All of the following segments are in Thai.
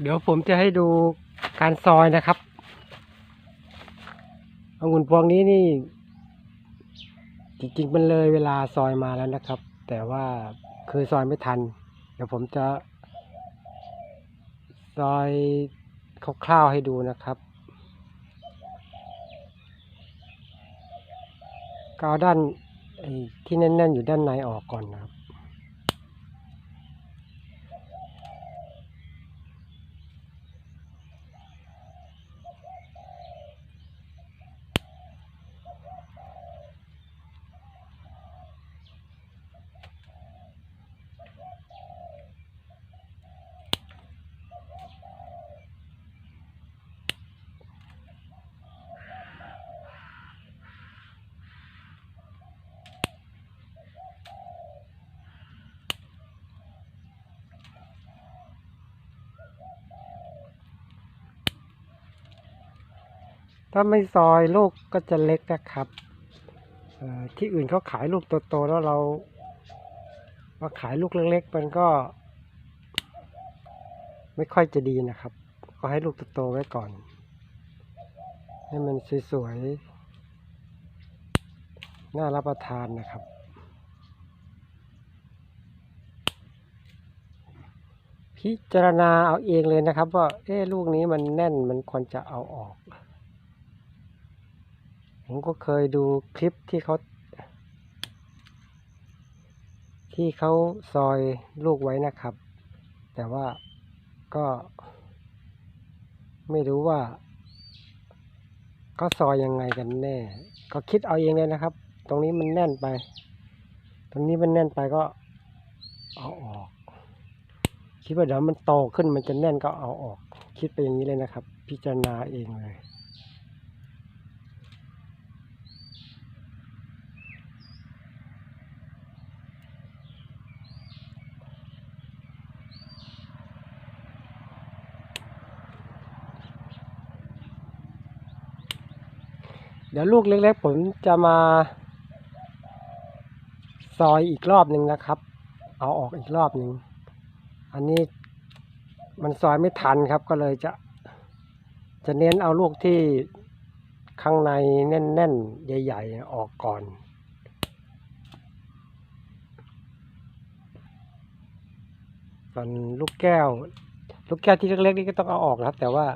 เดี๋ยวผมจะให้ดูการซอยนะครับองุ่นพวงนี้นี่ จริงๆมันเลยเวลาซอยมาแล้วนะครับ แต่ว่าคือซอยไม่ทัน เดี๋ยวผมจะ ซอยคร่าวๆให้ดูนะครับก็เอาด้านที่แน่นๆอยู่ด้านในออกก่อนนะครับ ถ้าไม่ซอยลูกก็จะเล็กนะครับที่อื่นเขาขายลูกโตๆแล้วเรามาขายลูกเล็กๆมันก็ ไม่ค่อยจะดีนะครับ ก็ให้ลูกโตๆไว้ก่อน ให้มันสวยๆน่ารับประทานนะครับพิจารณาเอาเองเลยนะครับ ว่าเอ๊ะลูกนี้มันแน่นมันควรจะเอาออก ผมก็เคยดูคลิปที่เขา ที่เขาซอยลูกไว้นะครับ แต่ว่าก็ ไม่รู้ว่าเขาซอยยังไงกันแน่ ก็คิดเอาเองเลยนะครับ ตรงนี้มันแน่นไป ตรงนี้มันแน่นไปก็เอาออก คิดว่าเดี๋ยวมันโตขึ้นมันจะแน่นก็เอาออก คิดไปอย่างนี้เลยนะครับ พิจารณาเองเลย เดี๋ยวลูกเล็กๆผมจะมา ซอยอีกรอบหนึ่งนะครับ เอาออกอีกรอบหนึ่ง อันนี้มันซอยไม่ทันครับก็เลยจะ จะเน้นเอาลูกที่ข้างในแน่นๆ ใหญ่ๆ ออกก่อนส่วนลูกแก้ว ลูกแก้วที่เล็กๆนี่ก็ต้องเอาออกนะครับ แต่ว่า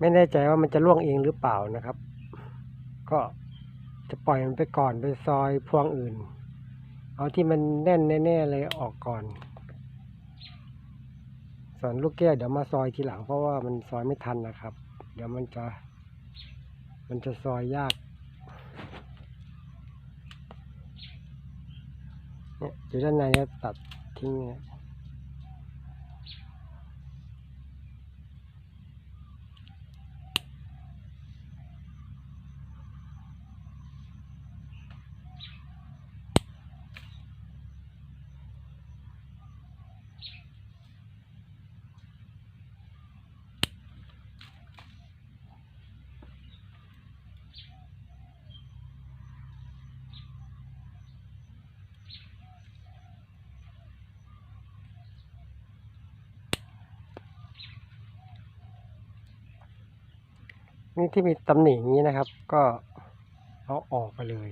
ไม่แน่ใจว่ามันจะร่วงเองหรือเปล่านะครับ ก็จะปล่อยมันไปก่อนไปซอยพวงอื่น เอาที่มันแน่นแน่ๆเลยออกก่อน ส่วนลูกแก้วเดี๋ยวมาซอยทีหลังเพราะว่ามันซอยไม่ทันนะครับ เดี๋ยวมันจะ มันจะซอยยากเนี่ยอยู่ด้านในตัดทิ้งเนี่ย นี่ที่มีตำหนิอย่างนี้นะครับ ก็เอาออกไปเลย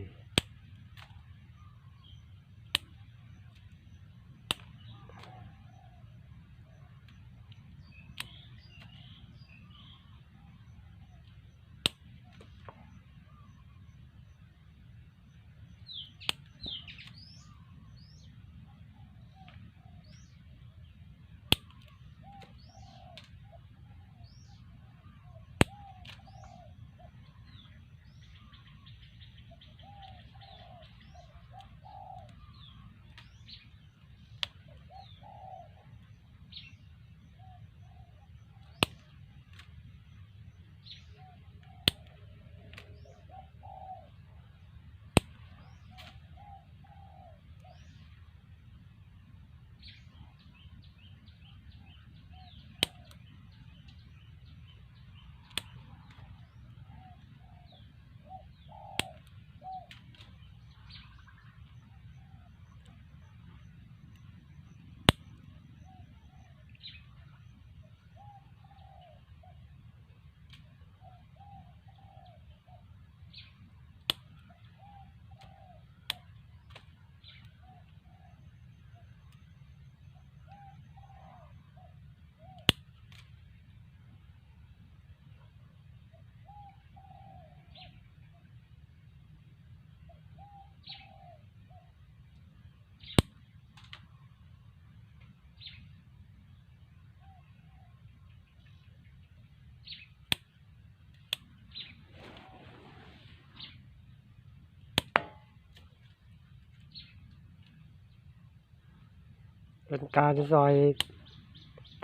เป็นการซอย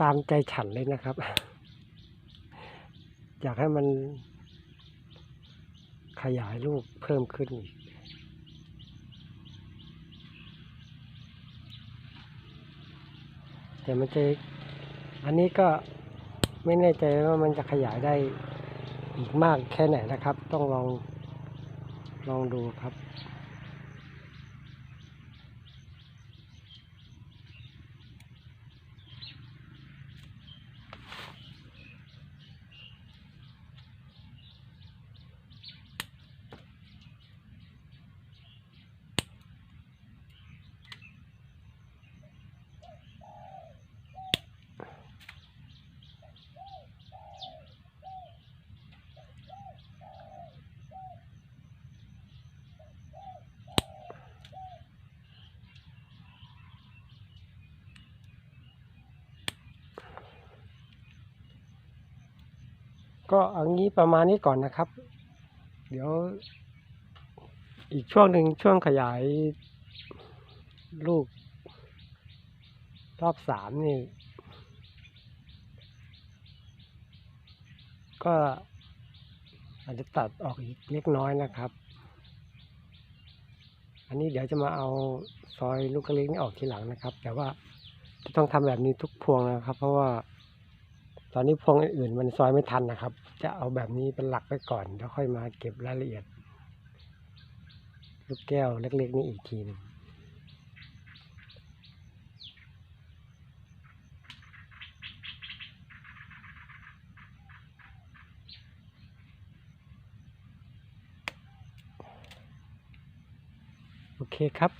ตามใจฉันเลยนะครับ อยากให้มันขยายลูกเพิ่มขึ้นอีกแต่มันจะอันนี้ก็ไม่แน่ใจว่ามันจะขยายได้อีกมากแค่ไหนนะครับ ต้องลองลองดูครับ ก็เอันนี้ประมาณนี้ก่อนนะครับ เดี๋ยว อีกช่วงหนึ่งช่วงขยาย ลูก รอบสามนี่ ก็อาจจะตัดออกอีกเล็กน้อยนะครับ อันนี้เดี๋ยวจะมาเอาซอยลูกกระเล็กนี่ออกทีหลังนะครับ แต่ว่าจะต้องทำแบบนี้ทุกพวงนะครับ เพราะว่า ตอนนี้พวงอื่นมันซอยไม่ทันนะครับ จะเอาแบบนี้เป็นหลักไว้ก่อน แล้วค่อยมาเก็บรายละเอียด ลูกแก้วเล็กๆนี่อีกทีนึงโอเคครับ